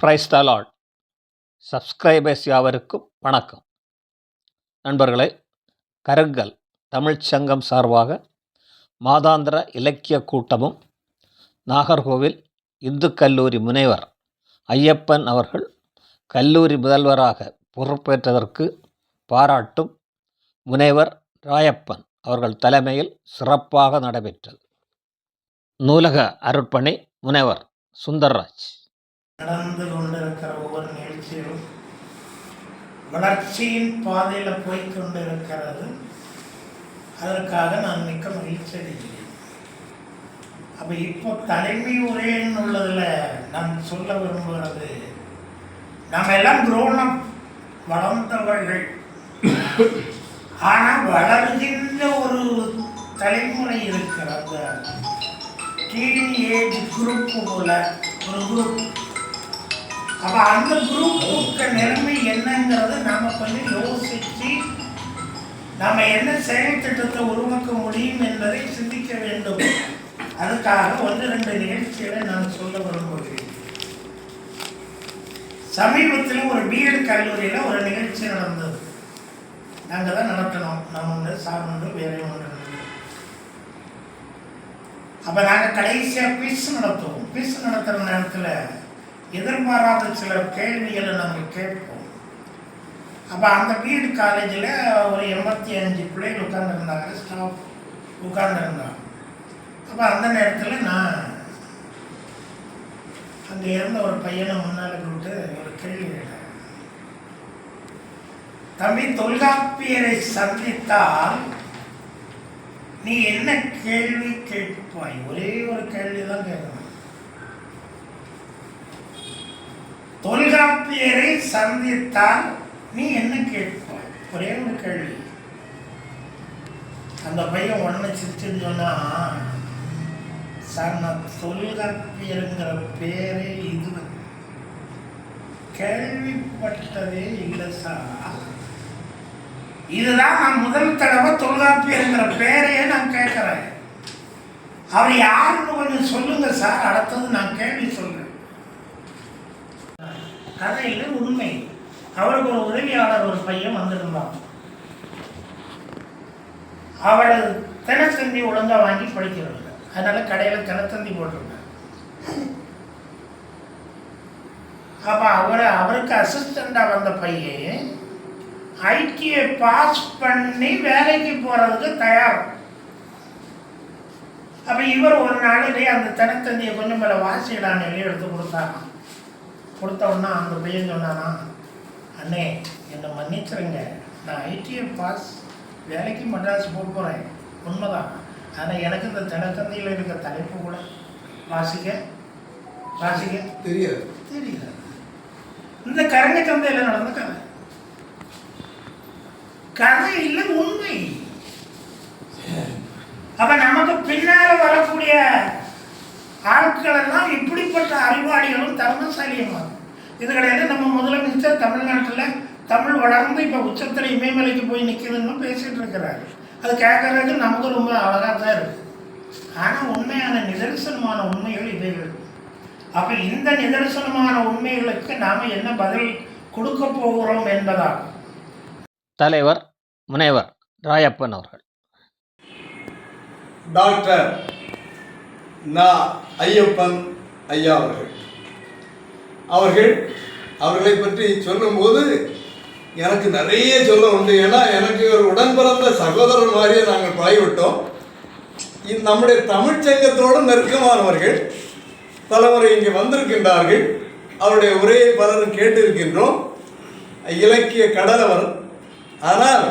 Praise the subscribers யாவருக்கும் வணக்கம். நண்பர்களே கருங்கல் தமிழ்ச் சங்கம் சார்பாக மாதாந்திர இலக்கிய கூட்டமும் நாகர்கோவில் இந்து கல்லூரி முனைவர் ஐயப்பன் அவர்கள் கல்லூரி முதல்வராக பொறுப்பேற்றதற்கு பாராட்டும் முனைவர் ராயப்பன் அவர்கள் தலைமையில் சிறப்பாக நடைபெற்றது. நூலக அருட்பணி முனைவர் சுந்தர்ராஜ். நடந்து கொண்டிருக்கிற ஒவ்வொரு நிகழ்ச்சியிலும் வளர்ச்சியின் பாதையில் போய் கொண்டிருக்கிறது அதற்காக நான் மிக்க மகிழ்ச்சி அடைகிறேன். அப்போ இப்போ தலைமை உரைன்னு உள்ளதில் நான் சொல்ல விரும்புகிறது நம்ம எல்லாம் குரோணம் வளர்ந்தவர்கள். ஆனால் வளர்கின்ற ஒரு தலைமுறை இருக்கிற அந்த டீன் ஏஜ் குரூப் போல ஒரு குரூப் அப்ப அந்த குரூப் குரூப்புக்கு நிலைமை என்னங்கிறத நாம கொஞ்சம் யோசிச்சு நாம என்ன செயல் திட்டத்தை உருவாக்க முடியும் என்பதை சிந்திக்க வேண்டும். அதுக்காக ஒன்று ரெண்டு நிகழ்ச்சிகளை நான் சொல்ல விரும்புகிறேன். சமீபத்தில் ஒரு பிஎட் கல்லூரியில் ஒரு நிகழ்ச்சி நடந்தது. நாங்கள் தான் நடத்தினோம். நம்ம ஒன்று சார் ஒன்று வேற ஒன்று அப்போ நாங்கள் கடைசியாக குவிஸ் நடத்துவோம். குவிஸ் நடத்துகிற நேரத்தில் எதிர்பாராத சில கேள்விகளை நாங்கள் கேட்போம். அப்போ அந்த பிஎட் காலேஜில் ஒரு எண்பத்தி அஞ்சு பிள்ளைகள் உட்காந்துருந்தாங்க ஸ்டாஃப் உட்காந்துருந்தாங்க அப்போ அந்த நேரத்தில் நான் அங்கே இருந்த ஒரு பையனை முன்னால் கூப்பிட்டு ஒரு கேள்வி கேட்டேன். தம்பி தொல்காப்பியரை சந்தித்தால் நீ என்ன கேள்வி கேட்பாய்? ஒரே ஒரு கேள்வி தான் கேட்கணும். தொல்காப்பியரை சந்தித்தால் நீ என்ன கேட்பாய்? ஒரே ஒரு கேள்வி. அந்த பையன் உடனே சிரிச்சுன்னு சொன்னா சார் நான் தொல்காப்பியருங்கிற பேரே இது. கேள்விப்பட்டதே இல்லை சார். இதுதான் நான் முதல் தடவை தொல்காப்பியருங்கிற பேரையே நான் கேட்குறேன். அவர் யாருன்னு கொஞ்சம் சொல்லுங்க சார். அடுத்தது நான் கேள்வி சொல்றேன் கதையில் உண்மை. அவருக்கு ஒரு உதவியாளர் ஒரு பையன் வந்திருந்தான். அவள் தினத்தந்தி ஒழுங்கா வாங்கி படிக்கிறது. அதனால கடையில் தினத்தந்தி போட்டிருந்தாங்க அப்போ அவரை அவருக்கு அசிஸ்டண்டாக வந்த பையன் ஐடிஐ பாஸ் பண்ணி வேலைக்கு போகிறதுக்கு தயார். அப்போ இவர் ஒரு நாளிலே அந்த தினத்தந்தியை கொஞ்சம் மேலே வாசிடான்னு எடுத்து கொடுத்தாராம். கொடுத்த உடனே அந்த பையன் சொன்னானா அண்ணே என்னை மன்னிச்சிருங்க. நான் ஐடிஐ பாஸ் வேலைக்கு மெட்ராஸ் போக போகிறேன் உண்மைதான். ஆனால் எனக்கு இந்த தினத்தந்தியில் இருக்க தலைப்பு கூட வாசிக்க? வாசிக்க? தெரியாது. தெரியல இந்த கரங்க சந்தையில் நடந்த கதை. கதை இல்லை உண்மை. அப்ப நமக்கு பின்னால வரக்கூடிய ஆட்கள் எல்லாம் இப்படிப்பட்ட தர்மசாலியுமா இது கிடையாது நம்ம முதலமைச்சர் தமிழ்நாட்டில் தமிழ் வளர்ந்து இப்போ உச்சத்தில் இமயமலைக்கு போய் நிற்குதுன்னு பேசிட்டு இருக்கிறாரு. அது கேட்கறதுக்கு நமக்கு ரொம்ப அழகாக தான் இருக்கு. ஆனால் உண்மையான நிதர்சனமான உண்மைகள் இவைகள். அப்போ இந்த நிதர்சனமான உண்மைகளுக்கு நாம் என்ன பதில் கொடுக்க போகிறோம் என்பதாகும் தலைவர் முனைவர் ராயப்பன் அவர்கள். டாக்டர் நா. ஐயப்பன் ஐயா அவர்கள். அவர்கள் அவர்களை பற்றி சொல்லும்போது எனக்கு நிறைய சொல்ல உண்டு. ஏன்னா எனக்கு ஒரு உடன் பிறந்த சகோதரர் மாதிரியே நாங்கள் பழகிவிட்டோம் நம்முடைய தமிழ்ச்சங்கத்தோடு நெருக்கமானவர்கள் பலமுறை இங்கே வந்திருக்கின்றார்கள். அவருடைய உரையை பலரும் கேட்டிருக்கின்றோம். இலக்கிய கடலவர் ஆனால்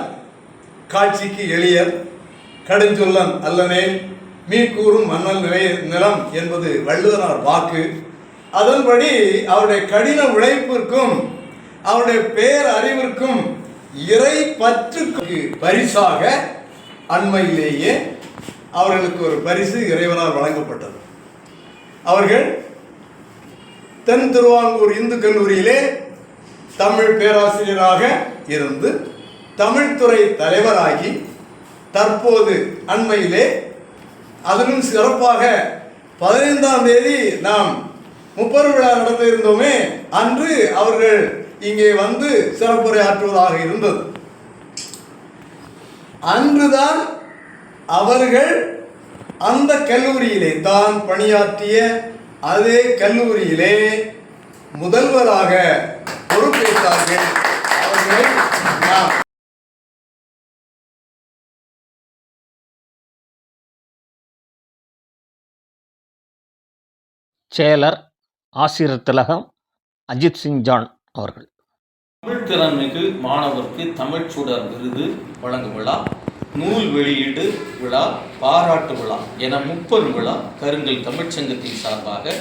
காட்சிக்கு எளியர் கடுஞ்சொல்லன் அல்லனேல் மீக்கூறும் மன்னல் நிலை நிலம் என்பது வள்ளுவனார் வாக்கு. அதன்படி அவருடைய கடின உழைப்பிற்கும் அவருடைய பேர் அறிவிற்கும் இறை பற்றுக்கு பரிசாக அண்மையிலேயே அவர்களுக்கு ஒரு பரிசு இறைவனால் வழங்கப்பட்டது. அவர்கள் தென் திருவாங்கூர் இந்து கல்லூரியிலே தமிழ் பேராசிரியராக இருந்து தமிழ்துறை தலைவராகி தற்போது அண்மையிலே அதிலும் சிறப்பாக பதினைந்தாம் தேதி நாம் முப்பது விழா நடத்த இருந்தோமே அன்று அவர்கள் இங்கே வந்து சிறப்புரை ஆற்றுவதாக இருந்தது. அன்றுதான் அவர்கள் அந்த கல்லூரியிலே தான் பணியாற்றிய அதே கல்லூரியிலே முதல்வராக பொறுப்பேற்றார்கள். அவர்களை செயலர் ஆசிரியர் திலகம் அஜித் சிங் ஜான் அவர்கள். தமிழ் திறன்மிகு மாணவருக்கு தமிழ்ச் சுடர் விருது வழங்கும் விழா நூல் வெளியீடு விழா பாராட்டு விழா என முப்பெரும் விழா கருங்கல் தமிழ்ச்சங்கத்தின் சார்பாக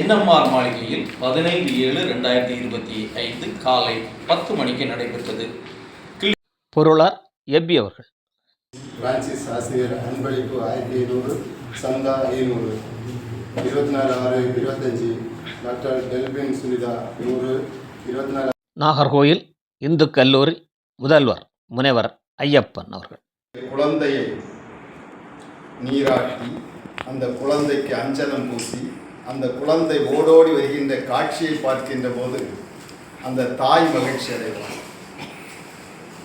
என்எம்ஆர் மாளிகையில் பதினைந்து ஏழு ரெண்டாயிரத்தி இருபத்தி ஐந்து காலை பத்து மணிக்கு நடைபெற்றது. பொருளார் எபி அவர்கள். பிரான்சிஸ் ஆசிரியர் அன்பளிப்பு ஆயிரத்தி ஐநூறு சந்தா ஐநூறு. இருபத்தி நாலு ஆறு இருபத்தஞ்சி டாக்டர் டெல்பின் சுனிதா நூறு இருபத்தி நாலு நாகர்கோயில் இந்து கல்லூரி முதல்வர் முனைவர் ஐயப்பன் அவர்கள் குழந்தையை நீராட்டி அந்த குழந்தைக்கு அஞ்சனம் பூசி அந்த குழந்தை ஓடோடி வருகின்ற காட்சியை பார்க்கின்ற போது அந்த தாய் மகிழ்ச்சி அடைவார்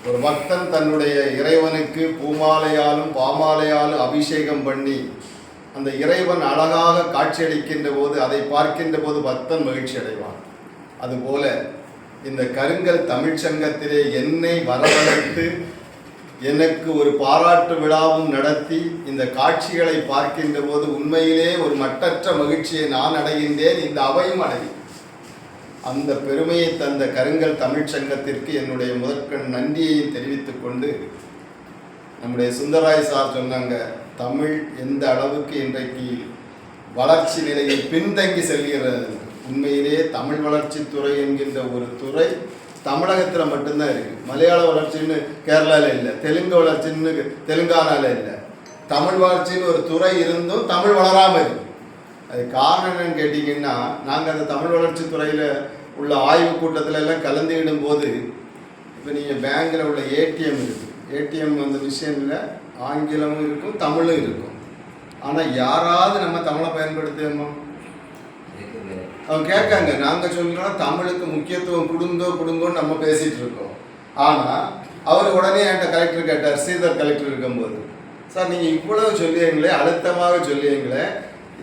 ஒரு பக்தன் தன்னுடைய இறைவனுக்கு பூமாலையாலும் பாமாலையாலும் அபிஷேகம் பண்ணி அந்த இறைவன் அழகாக காட்சியளிக்கின்ற போது அதை பார்க்கின்ற போது பக்தன் மகிழ்ச்சி அடைவான். அதுபோல இந்த கருங்கல் தமிழ்ச்சங்கத்திலே என்னை வரவழைத்து எனக்கு ஒரு பாராட்டு விழாவும் நடத்தி இந்த காட்சிகளை பார்க்கின்ற போது உண்மையிலே ஒரு மட்டற்ற மகிழ்ச்சியை நான் அடைகின்றேன் இந்த அவையும் அடையும். அந்த பெருமையை தந்த கருங்கல் தமிழ்ச் சங்கத்திற்கு என்னுடைய முதற்கண் நன்றியை தெரிவித்துக் கொண்டு நம்முடைய சுந்தராய் சார் சொன்னாங்க தமிழ் எந்த அளவுக்கு இன்றைக்கு வளர்ச்சி நிலையில் பின்தங்கி செல்கிறது? உண்மையிலே தமிழ் வளர்ச்சித்துறை என்கின்ற ஒரு துறை தமிழகத்தில் மட்டும்தான் இருக்குது மலையாள வளர்ச்சின்னு கேரளாவில் இல்லை தெலுங்கு வளர்ச்சின்னு தெலுங்கானாவில் இல்லை. தமிழ் வளர்ச்சின்னு ஒரு துறை இருந்தும் தமிழ் வளராமல் இருக்கு. அது காரணம் என்னன்னு கேட்டிங்கன்னா நாங்கள் அந்த தமிழ் வளர்ச்சி துறையில் உள்ள ஆய்வு கூட்டத்தில் எல்லாம் கலந்துக்கிடும் போது இப்போ நீங்கள் பேங்கில் உள்ள ஏடிஎம் இருக்குது ஏடிஎம் அந்த விஷயம்ல ஆங்கிலமும் இருக்கும் தமிழும் இருக்கும். ஆனால் யாராவது நம்ம தமிழை பயன்படுத்தியோமா அவங்க கேட்காங்க. நாங்கள் சொல்கிறோம் தமிழுக்கு முக்கியத்துவம் கொடுங்கோ கொடுங்கோன்னு நம்ம பேசிகிட்டு இருக்கோம். ஆனால் அவர் உடனே என்கிட்ட கலெக்டர் கேட்டார் ஸ்ரீதர் கலெக்டர் இருக்கும்போது. சார் நீங்கள் இவ்வளவு சொல்லியீங்களே அழுத்தமாக சொல்லியீங்களே.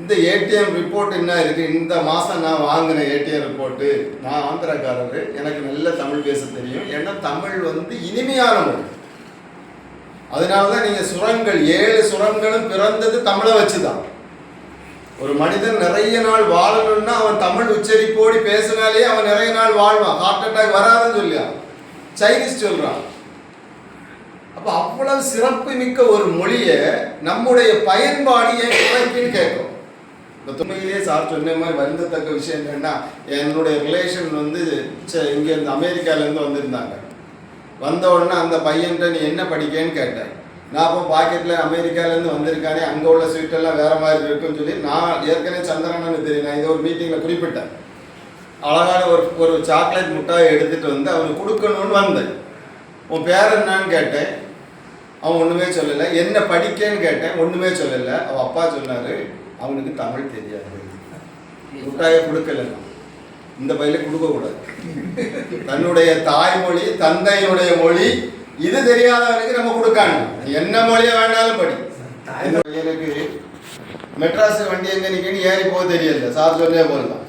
இந்த ஏடிஎம் ரிப்போர்ட் என்ன இருக்குது இந்த மாதம் நான் வாங்கின ஏடிஎம் ரிப்போர்ட்டு நான் ஆந்திராக்காரர். எனக்கு நல்ல தமிழ் பேச தெரியும். ஏன்னா தமிழ் வந்து இனிமையான மொழி. அதனால தான் நீங்கள் சுரங்கள் ஏழு சுரங்களும் பிறந்தது தமிழை வச்சு தான் ஒரு மனிதன் நிறைய நாள் வாழணும்னா அவன் தமிழ் உச்சரிப்போடி பேசினாலே அவன் நிறைய நாள் வாழ்வான். ஹார்ட் அட்டாக் வராதுன்னு சொல்லியா? சைனீஸ் சொல்றான். அப்ப அவ்வளவு சிறப்பு மிக்க ஒரு மொழியை நம்முடைய பயன்பாடியை குறைப்பின்னு கேட்கும். இப்போ துணையிலேயே சார் சொன்ன மாதிரி வருந்தத்தக்க விஷயம் என்னன்னா என்னுடைய ரிலேஷன் வந்து இங்கே இருந்து அமெரிக்காலேருந்து வந்திருந்தாங்க. வந்த உடனே அந்த பையன்கிட்ட நீ என்ன படிக்கன்னு கேட்டேன். நான் அப்போ பாக்கெட்டில் அமெரிக்காலேருந்து வந்திருக்கானே அங்கே உள்ள சீட்டெல்லாம் வேறு வேற மாதிரி இருக்குன்னு சொல்லி நான் ஏற்கனவே சந்திரனன்னு தெரியும் நான் இது ஒரு மீட்டிங்கில் குறிப்பிட்டேன். அழகான ஒரு ஒரு சாக்லேட் முட்டாய் எடுத்துகிட்டு வந்து அவனுக்கு கொடுக்கணும்னு வந்தேன். உன் பேர் என்னன்னு கேட்டேன். அவன் ஒன்றுமே சொல்லலை. என்ன படிக்கேன்னு கேட்டேன். ஒன்றுமே சொல்லலை. அவன் அப்பா சொன்னார் அவனுக்கு தமிழ் தெரியாது. முட்டாயை கொடுக்கல இந்த பையில கொடுக்கக்கூடாது. தன்னுடைய தாய்மொழி தந்தையினுடைய மொழி இது தெரியாதவனுக்கு நம்ம கொடுக்காங்க. என்ன மொழியை வேணாலும் படி. எனக்கு மெட்ராஸ் வண்டி எங்க நிற்கணும் ஏறி போக தெரியல. சார் சொன்னே போகலாம்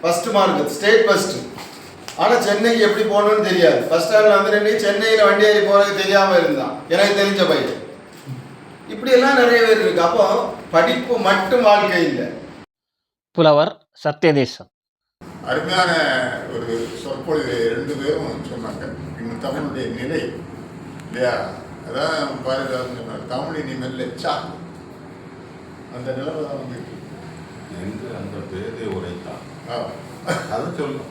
ஃபர்ஸ்ட் மார்க் ஸ்டேட் ஃபர்ஸ்ட் ஆனால் சென்னைக்கு எப்படி போகணும்னு தெரியாது. ஃபர்ஸ்ட் ஸ்டாண்டில் வந்து ரெண்டு சென்னையில் வண்டி ஏறி போகிறது தெரியாமல் இருந்தான். எனக்கு தெரிஞ்ச பையன். இப்படியெல்லாம் நிறைய பேர் இருக்கு. அப்போ படிப்பு மட்டும் வாழ்க்கை இல்லை. புலவர் சத்யதேசன் அருமையான ஒரு சொற்பொழிவு. ரெண்டு பேரும் சொன்னாங்க. இன்னும் தமிழுடைய நிலை. இல்லையா? அதான் பாரதிதாசன் சொன்னார் தமிழ் இனிமேல் லெச்சா. அந்த நிலைமை தான் வந்து என்று அந்த பேதை உரைத்தான். ஆ. அதை சொல்லணும்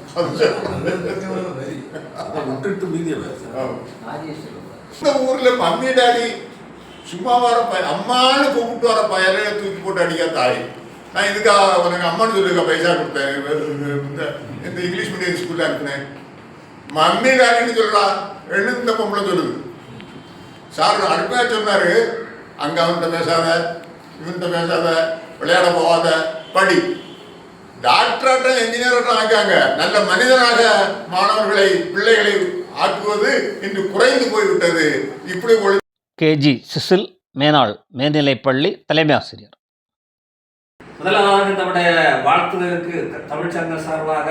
அது விட்டுட்டு மீதிய. இந்த ஊர்ல மம்மி டாடி சும்மா வர பய அம்மான்னு கூப்பிட்டு வர பயலே தூக்கி போட்டு அடிக்க தாய். நான் இதுக்காக உனக்கு அம்மான்னு சொல்லிருக்க பைசா கொடுத்தேன். இந்த இந்த இங்கிலீஷ் மீடியம் ஸ்கூலில் அனுப்பினேன். மம்மி டாடின்னு சொல்கிறா ரெண்டு இந்த பொம்பளை சொல்லுது. சார் அருமையா சொன்னார். அங்கே அவன்கிட்ட பேசாத இவன்கிட்ட பேசாத விளையாட போகாத படி. டாக்டராட்டம் என்ஜினியராட்டம் ஆக்காங்க நல்ல மனிதனாக மாணவர்களை பிள்ளைகளை ஆக்குவது இன்று குறைந்து போய்விட்டது. இப்படி கேஜி சிசில் மேனாள் மேல்நிலைப்பள்ளி தலைமை ஆசிரியர். முதலாவது நம்முடைய வாழ்த்துதலுக்கு தமிழ்ச்சங்க சார்பாக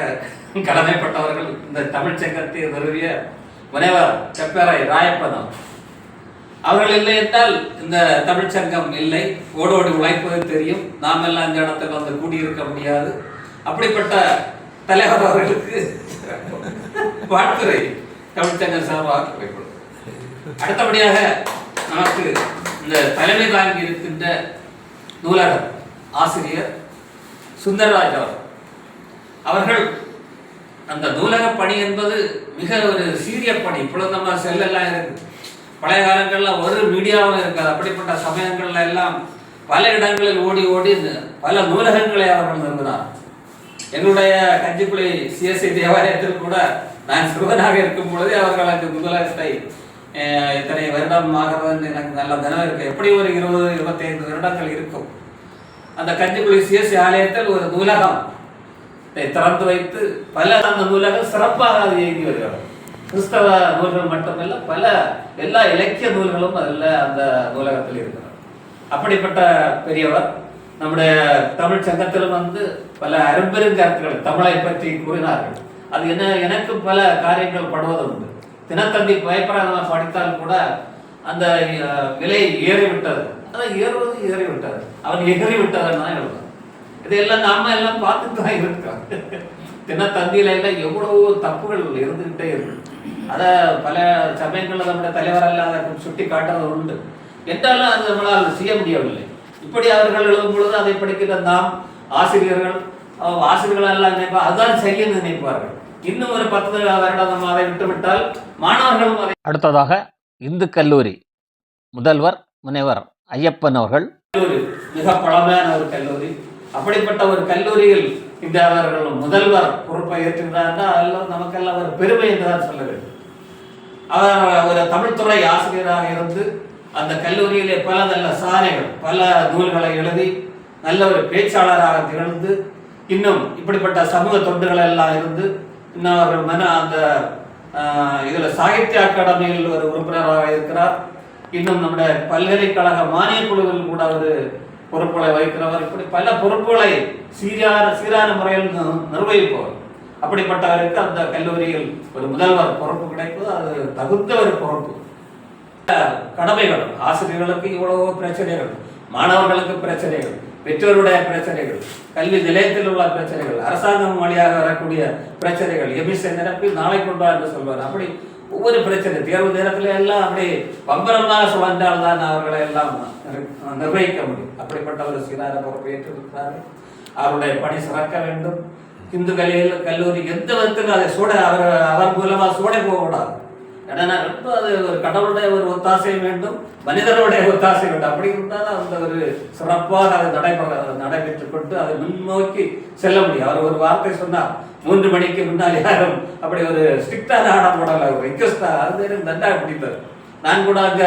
கடமைப்பட்டவர்கள் இந்த தமிழ்ச்சங்கத்தை நிறுவிய முனைவர் செப்பேரை ராயப்பதம். அவர்கள் இல்லை என்றால் இந்த தமிழ்ச்சங்கம் இல்லை. ஓடோடி உழைப்பது தெரியும். நாம் எல்லாம் இந்த இடத்துல வந்து கூடியிருக்க முடியாது. அப்படிப்பட்ட தலைவர் அவர்களுக்கு வாழ்த்துறை தமிழ்ச்சங்கம் சார்பாக கிடைப்படும் அடுத்தபடியாக நமக்கு இந்த தலைமை தாங்கி இருக்கின்ற நூலகம். ஆசிரியர் சுந்தரராஜ் அவர் அவர்கள் அந்த நூலக பணி என்பது மிக ஒரு சீரிய பணி. இப்பொழுது நம்ம செல்லெல்லாம் இருக்கு. பழைய காலங்களில் ஒரு மீடியாவும் இருக்காது. அப்படிப்பட்ட சமயங்கள்ல எல்லாம் பல இடங்களில் ஓடி ஓடி பல நூலகங்களை அவர்கள் நிறுவினார் எங்களுடைய கஞ்சிப்புளி சிஎஸ்ஐ தேவாலயத்தில் கூட நான் சிறுவனாக இருக்கும் பொழுதே அவர்கள் அந்த நூலகத்தை இத்தனை வருடம் ஆகிறது எனக்கு நல்ல தினம் இருக்கு. எப்படி ஒரு இருபது இருபத்தைந்து வருடங்கள் இருக்கும். அந்த கஞ்சிக்குழி சிஎஸ்சி ஆலயத்தில் ஒரு நூலகம். திறந்து வைத்து பல அந்த நூலகம் சிறப்பாக அது இயங்கி வருகிறது. கிறிஸ்தவ நூல்கள் மட்டுமல்ல பல எல்லா இலக்கிய நூல்களும் அதில் அந்த நூலகத்தில் இருக்கிறது. அப்படிப்பட்ட பெரியவர் நம்முடைய தமிழ் சங்கத்திலும் வந்து பல அரும்பெருங்கருத்துக்கள் தமிழை பற்றி கூறினார்கள். அது என்ன எனக்கு பல காரியங்கள் படுவது உண்டு தினத்தந்தி பயப்படாத படித்தால் கூட அந்த விலை ஏறிவிட்டது. அதான் ஏறுவது ஏறிவிட்டது அவன் எகிரி விட்டதுன்னு தான் எழுதும் இதெல்லாம் நாம எல்லாம் பார்த்துட்டு தான் இருக்கோம் தினத்தந்தியில எல்லாம் எவ்வளவு தப்புகள் இருந்துகிட்டே இருக்கு. அதை பல சமயங்களில் நம்முடைய தலைவர் அதை சுட்டி காட்டுறது உண்டு. என்றாலும் அது நம்மளால் செய்ய முடியவில்லை. இப்படி அவர்கள் எழுதும் பொழுது அதை படிக்கிற நாம் ஆசிரியர்கள் ஆசிரியர்கள் எல்லாம் நினைப்பா அதுதான் சரின்னு நினைப்பார்கள். இன்னும் ஒரு பத்து வருடம் நம்ம அதை விட்டுவிட்டால் மாணவர்களும் அதை அடுத்ததாக இந்து கல்லூரி முதல்வர் முனைவர் ஐயப்பன் அவர்கள். கல்லூரி மிக பழமையான ஒரு கல்லூரி. அப்படிப்பட்ட ஒரு கல்லூரியில் இந்த அவர்கள் முதல்வர் பொறுப்பை ஏற்றுகிறார்கள் அதெல்லாம் நமக்கெல்லாம் ஒரு பெருமை என்றுதான் சொல்ல வேண்டும். அவர் ஒரு தமிழ்துறை ஆசிரியராக இருந்து அந்த கல்லூரியிலே பல நல்ல சாதனைகள் பல நூல்களை எழுதி நல்ல ஒரு பேச்சாளராக திகழ்ந்து இன்னும் இப்படிப்பட்ட சமூக தொண்டுகள் எல்லாம் இருந்து இன்னும் அவர்கள் மன அந்த ஆஹ், இதுல சாகித்ய அகாடமியில் ஒரு உறுப்பினராக இருக்கிறார். இன்னும் நம்முடைய பல்கலைக்கழக மானிய குழுவில் கூட ஒரு பொறுப்புகளை வகிக்கிறவர் இப்படி பல பொறுப்புகளை சீரான சீரான முறையில் நிர்வகிப்பவர். அப்படிப்பட்டவருக்கு அந்த கல்லூரியில் ஒரு முதல்வர் பொறுப்பு கிடைப்பது அது தகுந்த ஒரு பொறுப்பு. கடமைகள் ஆசிரியர்களுக்கு இவ்வளவு பிரச்சனைகள் மாணவர்களுக்கு பிரச்சனைகள் பெற்றோருடைய பிரச்சனைகள் கல்வி நிலையத்தில் உள்ள பிரச்சனைகள் அரசாங்கம் வழியாக வரக்கூடிய பிரச்சனைகள் எபிசை நிரப்பி நாளை கொண்டு என்று சொல்வார். அப்படி ஒவ்வொரு பிரச்சனை தேர்வு நேரத்தில் எல்லாம் அப்படி பம்பரமாக சுழன்றால் தான் அவர்களை எல்லாம் நிர்வகிக்க முடியும். அப்படிப்பட்ட ஒரு சீரான பொறுப்பை ஏற்றிருக்கிறார்கள் அவருடைய பணி சிறக்க வேண்டும். இந்து கல்வியில் கல்லூரி எந்த விதத்திலும் அதை சூட அவர் அவர் மூலமா சூட போகக்கூடாது. ஏன்னா ரொம்ப அது ஒரு கடவுளுடைய ஒரு ஒத்தாசை வேண்டும் மனிதனுடைய ஒத்தாசை வேண்டும். அப்படி இருந்தால் அந்த ஒரு சிறப்பாக அது நடைபெற நடைபெற்றுக் கொண்டு அதை முன்னோக்கி செல்ல முடியும். அவர் ஒரு வார்த்தை சொன்னார் மூன்று மணிக்கு முன்னால் யாரும் அப்படி ஒரு ஸ்ட்ரிக்டான ஆடம் போடல ஒரு ரிக்வஸ்டா அது பேரும் நன்றாக பிடித்தது நான் கூட அங்க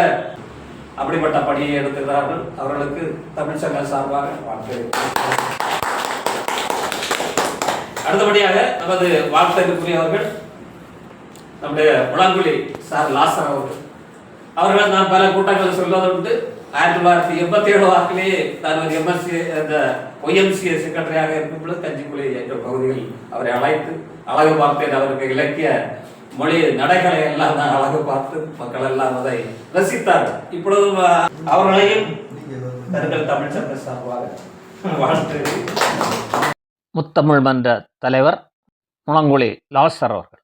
அப்படிப்பட்ட பணியை எடுத்துகிறார்கள் அவர்களுக்கு தமிழ் சங்க சார்பாக வாழ்த்து. அடுத்தபடியாக நமது வாழ்த்துக்குரியவர்கள் நம்முடைய முழங்குழி சார் லாசர் அவர்கள். அவர்கள் நான் பல கூட்டங்கள் சொல்வதுண்டு ஆயிரத்தி தொள்ளாயிரத்தி எண்பத்தி ஏழு வாக்கிலேயே நான் ஒரு எம்எஸ்சி அந்த ஒய்எம்சிஏ செக்ரட்டரியாக இருக்கும் பொழுது கஞ்சிக்குழி என்ற பகுதியில் அவரை அழைத்து அழகு பார்த்தேன் அவருக்கு இலக்கிய மொழி நடைகளை எல்லாம் நான் அழகு பார்த்து மக்கள் எல்லாம் அதை ரசித்தார்கள். இப்பொழுது அவர்களையும் கருங்கல் தமிழ் சங்க சார்பாக வாழ்த்து. முத்தமிழ் மன்ற தலைவர் முழங்குழி லாசர் அவர்கள்.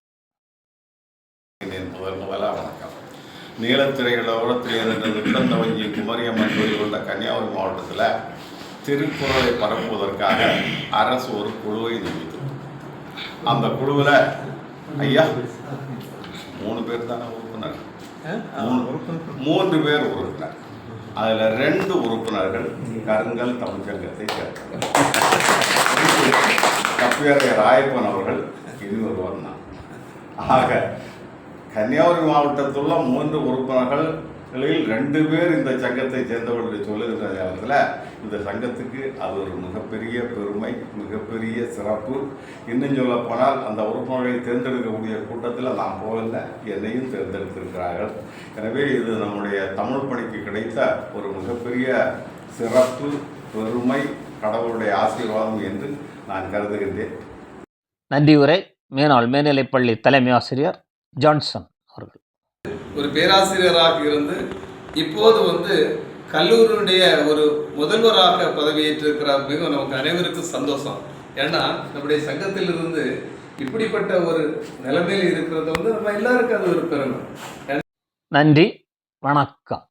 நீலத்திரைகள ஓரத்தில் கிடந்த வஞ்சி குமரியம்மன் கோயில் உள்ள கன்னியாகுமரி மாவட்டத்தில் திருக்குறளை பரப்புவதற்காக அரசு ஒரு குழுவை நியமித்தது. அந்த குழுவில் ஐயா மூணு பேர் தானே உறுப்பினர்? மூணு மூன்று பேர் உறுப்பினர். அதில் ரெண்டு உறுப்பினர்கள் கருங்கல் தமிழ்ச்சங்கத்தை சேர்ந்தவர் கப்பியரை ராயப்பன் அவர்கள் இனி ஒருவர் தான் ஆக கன்னியாகுமரி மாவட்டத்துள்ள மூன்று உறுப்பினர்கள் நிலையில் ரெண்டு பேர் இந்த சங்கத்தை சேர்ந்தவர்கள் சொல்லுகின்ற நேரத்தில் இந்த சங்கத்துக்கு அது ஒரு மிகப்பெரிய பெருமை மிகப்பெரிய சிறப்பு. இன்னும் சொல்ல போனால் அந்த உறுப்பினர்களை தேர்ந்தெடுக்கக்கூடிய கூட்டத்தில் நான் போகல என்னையும் தேர்ந்தெடுத்திருக்கிறார்கள். எனவே இது நம்முடைய தமிழ் பணிக்கு கிடைத்த ஒரு மிகப்பெரிய சிறப்பு பெருமை கடவுளுடைய ஆசீர்வாதம் என்று நான் கருதுகின்றேன். நன்றி உரை. மேனாள் மேல்நிலைப்பள்ளி தலைமை ஆசிரியர் ஜான்சன். ஒரு பேராசிரியராக இருந்து இப்போது வந்து கல்லூரியுடைய ஒரு முதல்வராக பதவியேற்றிருக்கிற மிக நமக்கு அனைவருக்கும் சந்தோஷம். ஏன்னா நம்முடைய சங்கத்திலிருந்து இப்படிப்பட்ட ஒரு நிலைமையில் இருக்கிறது வந்து நம்ம எல்லாருக்கும் அது ஒரு பெருமை. நன்றி. வணக்கம்.